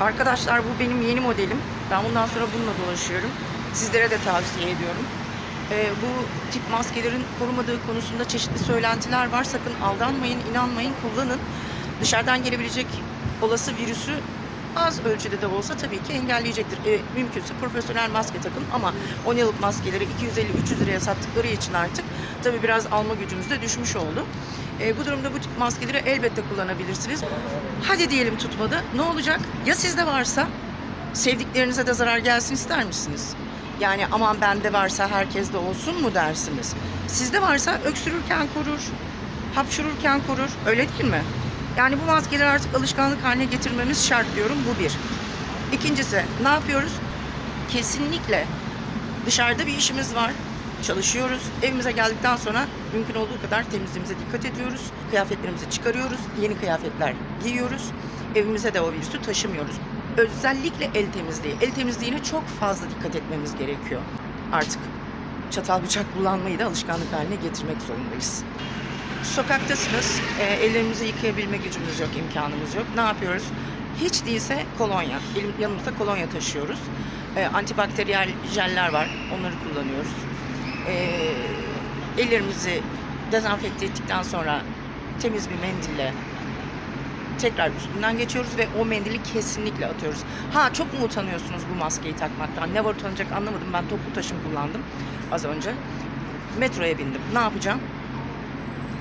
Arkadaşlar bu benim yeni modelim. Ben bundan sonra bununla dolaşıyorum. Sizlere de tavsiye ediyorum. Ee, bu tip maskelerin korumadığı konusunda çeşitli söylentiler var. Sakın aldanmayın, inanmayın, kullanın. Dışarıdan gelebilecek olası virüsü az ölçüde de olsa tabii ki engelleyecektir. Ee, mümkünse profesyonel maske takın ama 10 yıllık maskeleri 250-300 liraya sattıkları için artık tabii biraz alma gücümüz de düşmüş oldu. Ee, bu durumda bu tip maskeleri elbette kullanabilirsiniz. Hadi diyelim tutmadı. Ne olacak? Ya sizde varsa sevdiklerinize de zarar gelsin ister misiniz? Yani aman bende varsa herkes de olsun mu dersiniz? Sizde varsa öksürürken korur, hapşururken korur. Öyle değil mi? Yani bu maskeleri artık alışkanlık haline getirmemiz şart diyorum. Bu bir. İkincisi ne yapıyoruz? Kesinlikle dışarıda bir işimiz var. Çalışıyoruz. Evimize geldikten sonra mümkün olduğu kadar temizliğimize dikkat ediyoruz. Kıyafetlerimizi çıkarıyoruz. Yeni kıyafetler giyiyoruz. Evimize de o virüsü taşımıyoruz. Özellikle el temizliği. El temizliğine çok fazla dikkat etmemiz gerekiyor. Artık çatal bıçak kullanmayı da alışkanlık haline getirmek zorundayız. Sokaktasınız, e, ellerimizi yıkayabilme gücümüz yok, imkanımız yok. Ne yapıyoruz? Hiç değilse kolonya. Yanımızda kolonya taşıyoruz. E, antibakteriyel jeller var, onları kullanıyoruz. E, ellerimizi dezenfekte ettikten sonra temiz bir mendille tekrar üstünden geçiyoruz ve o mendili kesinlikle atıyoruz. Ha çok mu utanıyorsunuz bu maskeyi takmaktan? Ne var utanacak anlamadım. Ben toplu taşım kullandım az önce. Metroya bindim. Ne yapacağım?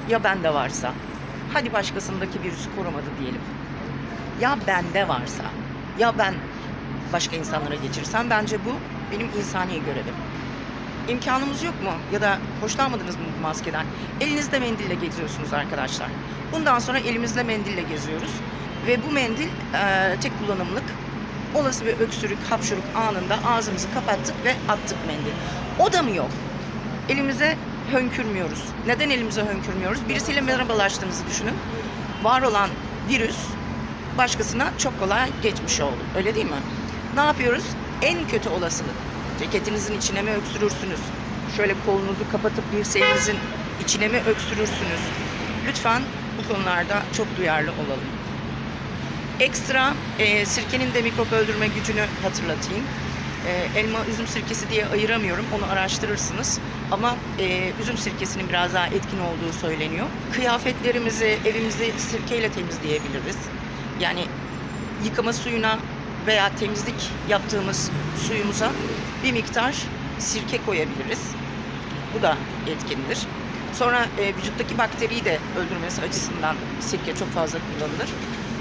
Ya bende varsa? Hadi başkasındaki virüsü korumadı diyelim. Ya bende varsa? Ya ben başka insanlara geçirsem? Bence bu benim insani görevim. İmkanımız yok mu? Ya da hoşlanmadınız mı bu maskeden? Elinizde mendille geziyorsunuz arkadaşlar. Bundan sonra elimizde mendille geziyoruz. Ve bu mendil e, tek kullanımlık. Olası bir öksürük, hapşuruk anında ağzımızı kapattık ve attık mendil. O da mı yok? Elimize hönkürmüyoruz. Neden elimize hönkürmüyoruz? Birisiyle merhabalaştığınızı düşünün. Var olan virüs başkasına çok kolay geçmiş oldu. Öyle değil mi? Ne yapıyoruz? En kötü olasılık. Ceketinizin içine mi öksürürsünüz? Şöyle kolunuzu kapatıp dirseğinizin içine mi öksürürsünüz? Lütfen bu konularda çok duyarlı olalım. Ekstra e, sirkenin de mikrop öldürme gücünü hatırlatayım. E, elma üzüm sirkesi diye ayıramıyorum. Onu araştırırsınız. Ama e, üzüm sirkesinin biraz daha etkin olduğu söyleniyor. Kıyafetlerimizi, evimizi sirkeyle temizleyebiliriz. Yani yıkama suyuna veya temizlik yaptığımız suyumuza bir miktar sirke koyabiliriz. Bu da etkindir. Sonra e, vücuttaki bakteriyi de öldürmesi açısından sirke çok fazla kullanılır.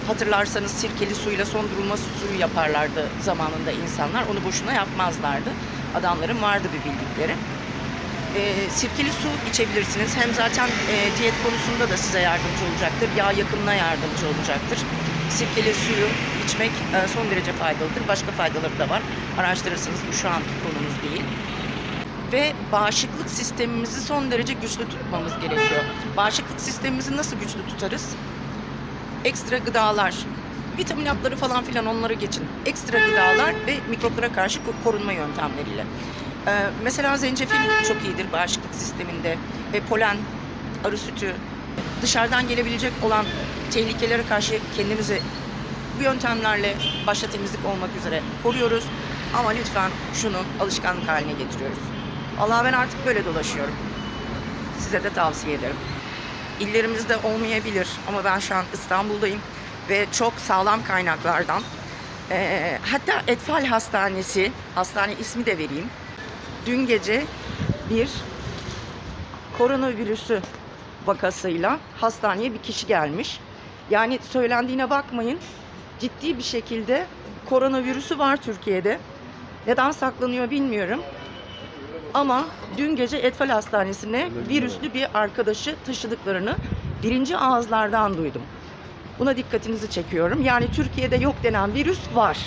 Hatırlarsanız sirkeli suyla son durulma suyu yaparlardı zamanında insanlar. Onu boşuna yapmazlardı. Adamların vardı bir bildikleri. E, sirkeli su içebilirsiniz. Hem zaten e, diyet konusunda da size yardımcı olacaktır. Yağ yakımına yardımcı olacaktır. Sirkeli suyu içmek e, son derece faydalıdır. Başka faydaları da var. Araştırırsınız. Bu şu anki konumuz değil ve bağışıklık sistemimizi son derece güçlü tutmamız gerekiyor. Bağışıklık sistemimizi nasıl güçlü tutarız? Ekstra gıdalar, vitamin hapları falan filan onları geçin. Ekstra gıdalar ve mikroplara karşı ko- korunma yöntemleriyle. Ee, mesela zencefil çok iyidir bağışıklık sisteminde ve polen, arı sütü, dışarıdan gelebilecek olan tehlikelere karşı kendimizi bu yöntemlerle başta temizlik olmak üzere koruyoruz. Ama lütfen şunu alışkanlık haline getiriyoruz. Allah ben artık böyle dolaşıyorum. Size de tavsiye ederim. İllerimizde olmayabilir ama ben şu an İstanbul'dayım ve çok sağlam kaynaklardan eee, hatta Etfal Hastanesi, hastane ismi de vereyim. Dün gece bir koronavirüsü vakasıyla hastaneye bir kişi gelmiş. Yani söylendiğine bakmayın. Ciddi bir şekilde koronavirüsü var Türkiye'de. Neden saklanıyor bilmiyorum. Ama dün gece Etfal Hastanesi'ne virüslü bir arkadaşı taşıdıklarını birinci ağızlardan duydum. Buna dikkatinizi çekiyorum. Yani Türkiye'de yok denen virüs var.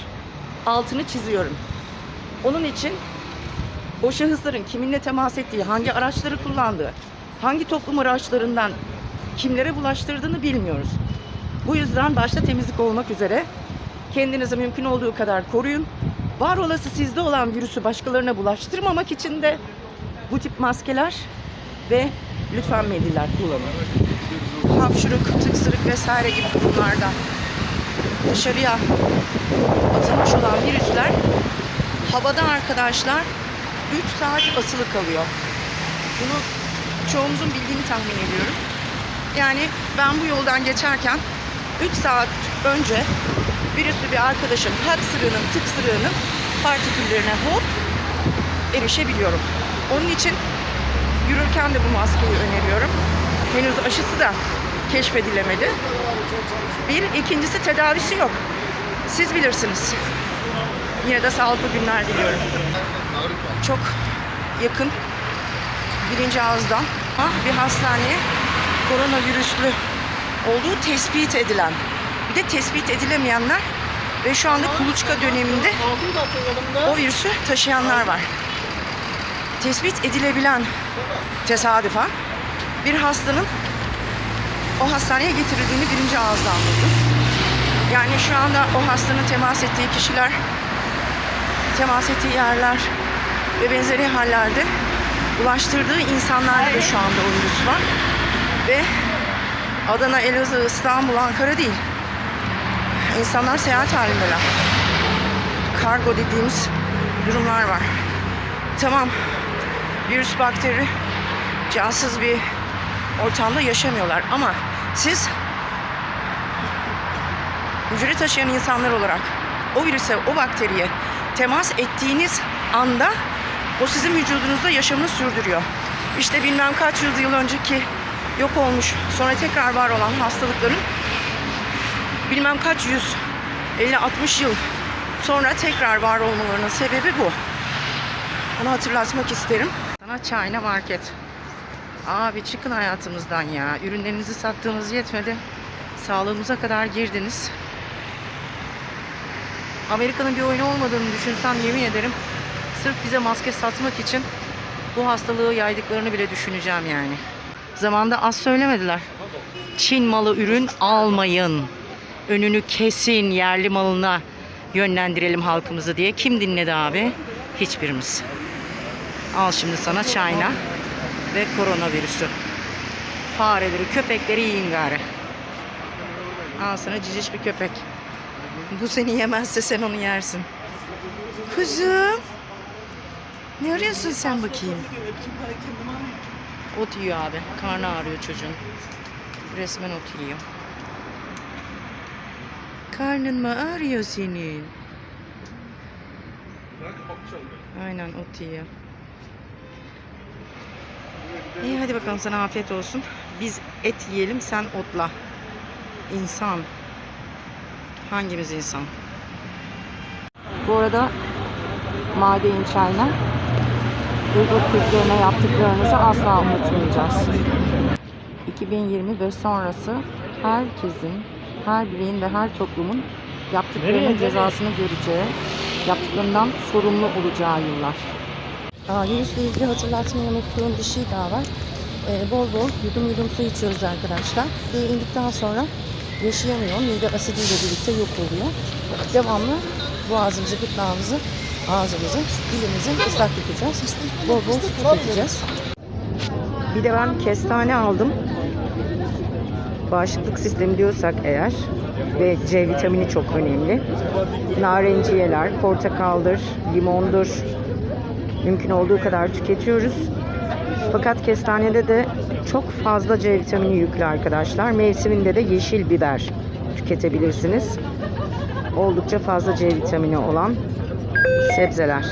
Altını çiziyorum. Onun için o şahısların kiminle temas ettiği, hangi araçları kullandığı, hangi toplum araçlarından kimlere bulaştırdığını bilmiyoruz. Bu yüzden başta temizlik olmak üzere kendinizi mümkün olduğu kadar koruyun. Var olası sizde olan virüsü başkalarına bulaştırmamak için de bu tip maskeler ve lütfen mendiller kullanın. Hapşuruk, tıksırık vesaire gibi durumlarda dışarıya atılmış olan virüsler havada arkadaşlar 3 saat asılı kalıyor. Bunu çoğumuzun bildiğini tahmin ediyorum. Yani ben bu yoldan geçerken 3 saat önce virüslü bir arkadaşın haksırığının, tıksırığının partiküllerine hop erişebiliyorum. Onun için yürürken de bu maskeyi öneriyorum. Henüz aşısı da keşfedilemedi. Bir, ikincisi tedavisi yok. Siz bilirsiniz. Yine de sağlıklı günler diliyorum. Çok yakın birinci ağızdan bir hastaneye koronavirüslü olduğu tespit edilen bir de tespit edilemeyenler ve şu anda kuluçka döneminde o virüsü taşıyanlar var. Tespit edilebilen tesadüfen bir hastanın o hastaneye getirildiğini birinci ağızdan duydum. Yani şu anda o hastanın temas ettiği kişiler, temas ettiği yerler ve benzeri hallerde ulaştırdığı insanlarda da şu anda o virüs var. Ve Adana, Elazığ, İstanbul, Ankara değil. İnsanlar seyahat halindeler. Kargo dediğimiz durumlar var. Tamam, virüs, bakteri cansız bir ortamda yaşamıyorlar ama siz hücre taşıyan insanlar olarak o virüse, o bakteriye temas ettiğiniz anda o sizin vücudunuzda yaşamını sürdürüyor. İşte bilmem kaç yüzyıl önceki yok olmuş, sonra tekrar var olan hastalıkların bilmem kaç yüz, 50-60 yıl sonra tekrar var olmalarının sebebi bu. Onu hatırlatmak isterim. Sana China Market. Abi çıkın hayatımızdan ya. Ürünlerinizi sattığınız yetmedi. Sağlığımıza kadar girdiniz. Amerika'nın bir oyunu olmadığını düşünsem yemin ederim. Sırf bize maske satmak için bu hastalığı yaydıklarını bile düşüneceğim yani. Zamanda az söylemediler. Çin malı ürün almayın. Önünü kesin yerli malına yönlendirelim halkımızı diye. Kim dinledi abi? Hiçbirimiz. Al şimdi sana China ve koronavirüsü. Fareleri, köpekleri yiyin gari. Al sana ciciş bir köpek. Bu seni yemezse sen onu yersin. Kızım. Ne arıyorsun sen bakayım? Ot yiyor abi. Karnı ağrıyor çocuğun. Resmen ot yiyor. Karnın mı ağrıyor senin? Aynen ot yiyor. İyi hadi bakalım sana afiyet olsun. Biz et yiyelim sen otla. İnsan. Hangimiz insan? Bu arada Madein Çayna Uygur Türklerine yaptıklarınızı asla unutmayacağız. 2020 ve sonrası herkesin, her bireyin ve her toplumun yaptıklarının cezasını göreceği, yaptıklarından sorumlu olacağı yıllar. Virüsle ilgili hatırlatmayı unuttuğum bir şey daha var. Ee, bol bol yudum yudum su içiyoruz arkadaşlar. Suya indikten sonra yaşayamıyor. Mide asidiyle birlikte yok oluyor. Devamlı boğazımızı, gırtlağımızı, ağzımızı, dilimizi ıslak tutacağız. Bol bol su tüketeceğiz. Bir de ben kestane aldım. Bağışıklık sistemi diyorsak eğer ve C vitamini çok önemli. Narenciyeler, portakaldır, limondur, mümkün olduğu kadar tüketiyoruz. Fakat kestanede de çok fazla C vitamini yüklü arkadaşlar. Mevsiminde de yeşil biber tüketebilirsiniz. Oldukça fazla C vitamini olan sebzeler.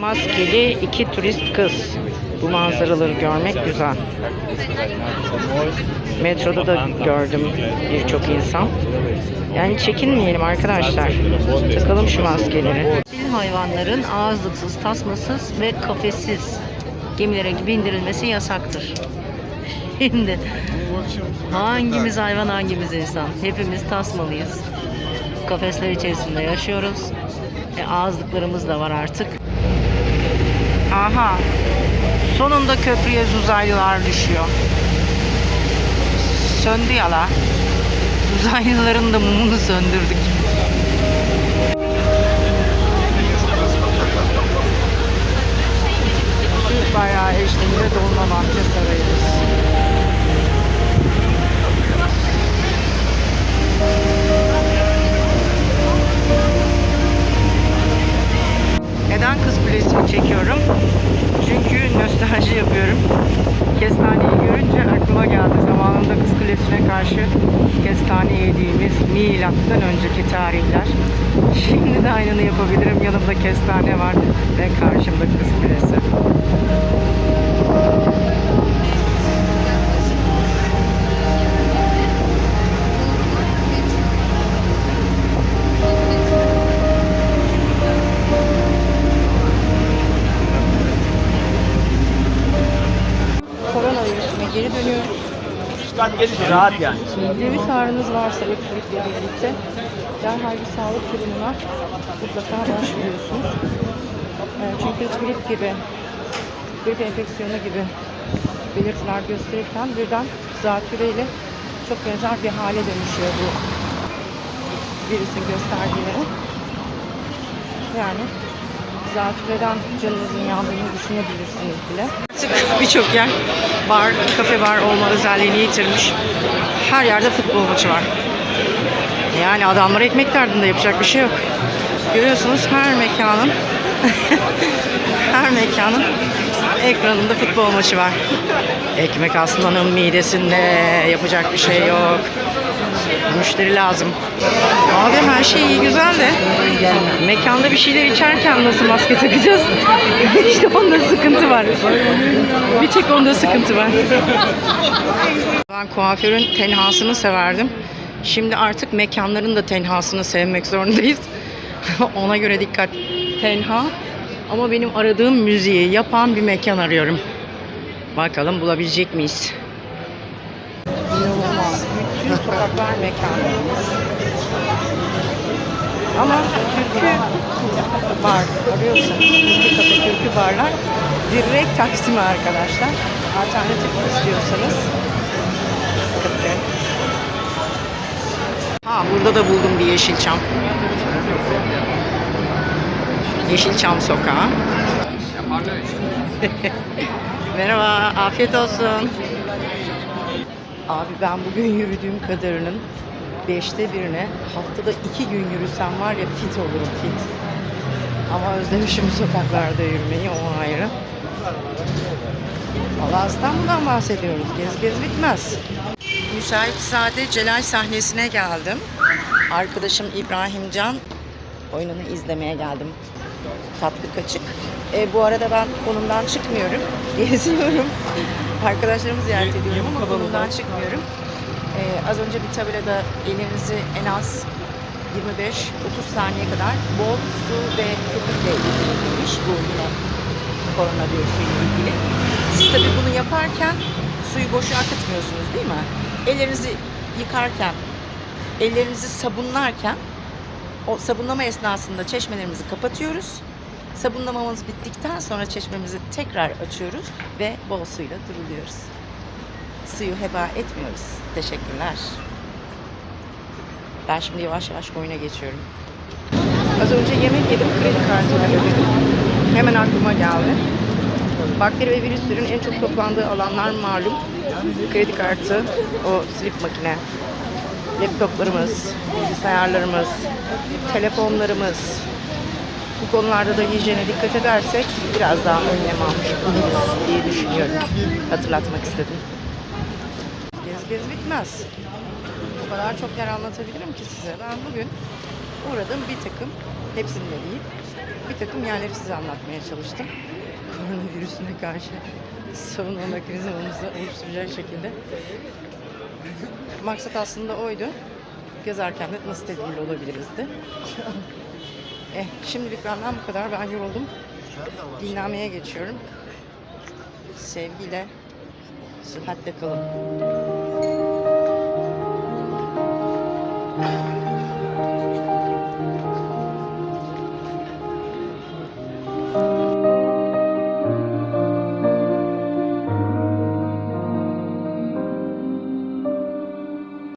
Maskeli iki turist kız. Bu manzaraları görmek güzel. Metroda da gördüm birçok insan. Yani çekinmeyelim arkadaşlar. Takalım şu maskeleri. Fil hayvanların ağızlıksız, tasmasız ve kafessiz gemilere bindirilmesi yasaktır. Şimdi hangimiz hayvan hangimiz insan? Hepimiz tasmalıyız. Kafesler içerisinde yaşıyoruz. Ve ağızlıklarımız da var artık. Aha. Sonunda köprüye uzaylılar düşüyor. Söndü ya la. Uzaylıların da mumunu söndürdük. Neden Kız Kulesi'ni çekiyorum? Çünkü nostalji yapıyorum. Kestaneyi görünce aklıma geldi. Zamanında Kız Kulesi'ne karşı kestane yediğimiz milattan önceki tarihler. Şimdi de aynını yapabilirim. Yanımda kestane var ve karşımda Kız Kulesi. Geri dönüyoruz. Rahat yani. Virüs ağrınız varsa öksürükle birlikte derhal bir sağlık kurumuna mutlaka başvuruyorsunuz. Ee, Çünkü grip gibi, grip enfeksiyonu gibi belirtiler gösterirken birden zatüreyle çok benzer bir hale dönüşüyor bu virüsün göstergeleri. Yani zatürreden canınızın yandığını düşünebilirsiniz bile. Birçok yer bar, kafe bar olma özelliğini yitirmiş. Her yerde futbol maçı var. Yani adamlar ekmek derdinde yapacak bir şey yok. Görüyorsunuz her mekanın her mekanın ekranında futbol maçı var. Ekmek aslanın midesinde yapacak bir şey yok. Müşteri lazım. Her şey iyi güzel de mekanda bir şeyler içerken nasıl maske takacağız? işte onda sıkıntı var. Bir tek onda sıkıntı var. Ben kuaförün tenhasını severdim. Şimdi artık mekanların da tenhasını sevmek zorundayız. Ona göre dikkat. Tenha ama benim aradığım müziği yapan bir mekan arıyorum. Bakalım bulabilecek miyiz? Bütün sokaklar mekan. Ama türkü bar arıyorsanız, türkü kafe, türkü barlar direkt Taksim'e arkadaşlar. Alternatif istiyorsanız Kırkköy. Ha burada da buldum bir Yeşilçam. Yeşilçam sokağı. Merhaba, afiyet olsun. Abi ben bugün yürüdüğüm kadarının beşte birine haftada iki gün yürüsem var ya fit olurum fit. Ama özlemişim sokaklarda yürümeyi o ayrı. Valla İstanbul'dan bahsediyoruz. Gez gez bitmez. Müsait Sade Celal sahnesine geldim. Arkadaşım İbrahim Can oyununu izlemeye geldim. Tatlı kaçık. E, bu arada ben konumdan çıkmıyorum. Geziyorum. Arkadaşlarımı ziyaret ediyorum ama konumdan çıkmıyorum. E, az önce bir tabelada elinizi en az 25-30 saniye kadar bol su ve köpükle ilgiliymiş. Bu yine koronavirüsüyle ilgili. Siz tabii bunu yaparken suyu boşa akıtmıyorsunuz değil mi? Ellerinizi yıkarken, ellerinizi sabunlarken o sabunlama esnasında çeşmelerimizi kapatıyoruz. Sabunlamamız bittikten sonra çeşmemizi tekrar açıyoruz ve bol suyla duruluyoruz. Suyu heba etmiyoruz. Teşekkürler. Ben şimdi yavaş yavaş oyuna geçiyorum. Az önce yemek yedim, kredi kartıyla ödedim. Hemen aklıma geldi. Bakteri ve virüslerin en çok toplandığı alanlar malum. Kredi kartı, o slip makine, laptoplarımız, bilgisayarlarımız, telefonlarımız. Bu konularda da hijyene dikkat edersek biraz daha önlem almış oluruz diye düşünüyorum. Hatırlatmak istedim. Gez gez bitmez. O kadar çok yer anlatabilirim ki size. Ben bugün uğradığım bir takım, hepsini de değil, bir takım yerleri size anlatmaya çalıştım. Koronavirüsüne karşı savunma mekanizmamızı oluşturacak şekilde. Maksat aslında oydu. Gezerken de nasıl tedbirli olabilirizdi. Eh, şimdilik benden bu kadar. Ben yoruldum. Dinlenmeye geçiyorum. Sevgiyle, sıhhatle kalın.